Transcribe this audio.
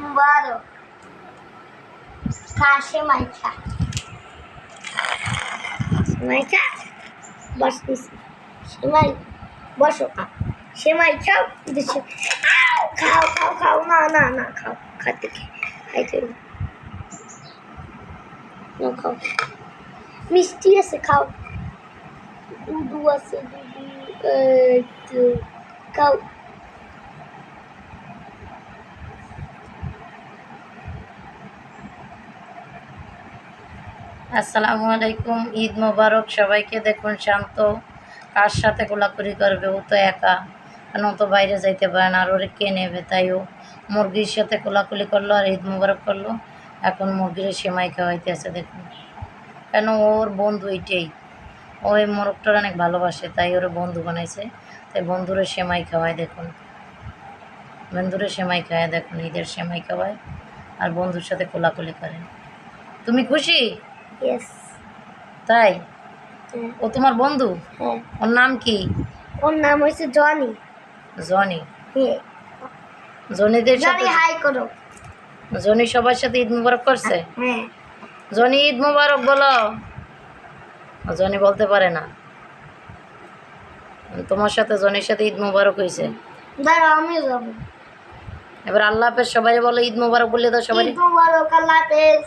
মুবারক খা সেমাই খা বস। সেমাই বসো সেমাই খাও দেশে খাও খাও খাও না না না খাও খাতে খাইতে। নাও, খাও মিষ্টি আছে খাও দুধু আছে দুধু খাও আসসালামু আলাইকুম, ঈদ মোবারক, সবাইকে দেখুন শান্ত। কার সাথে কোলাকুলি করবে? ও তো একা। কেন তো বাইরে যাইতে পারে না, আর ওরে কে নেবে? তাই ও মুরগির সাথে কোলাকুলি করল আর ঈদ মোবারক করল। এখন মুরগির সেমাই খাওয়াইতে আছে, দেখুন। কেন ওর বন্ধু এইটাই ও এই মোরগটার অনেক ভালোবাসে, তাই ওর বন্ধু বানাইছে। তাই বন্ধুরে সেমাই খাওয়ায়, দেখুন। বন্ধুরে সেমাই খাওয়ায় দেখুন, ঈদের সেমাই খাওয়ায় আর বন্ধুর সাথে কোলাকুলি করে। তুমি খুশি? ইয়েস তাই? হ্যাঁ। ও তোমার বন্ধু? হ্যাঁ। ওর নাম কি? ওর নাম হয়েছে জনি। জনি। হ্যাঁ। জনিদের সাথে হাই করো। জনি সবার সাথে ঈদ মুবারক করছে? হ্যাঁ। জনি ঈদ মুবারক বলো। জনি বলতে পারে না। তোমার সাথে জনির সাথে ঈদ মুবারক হয়েছে। দাঁড়াও আমিও যাব। এবার আল্লাহ হাফেজ সবাই বলো ঈদ মুবারক বললে তো সবাই ঈদ মুবারক আল্লাহ হাফেজ।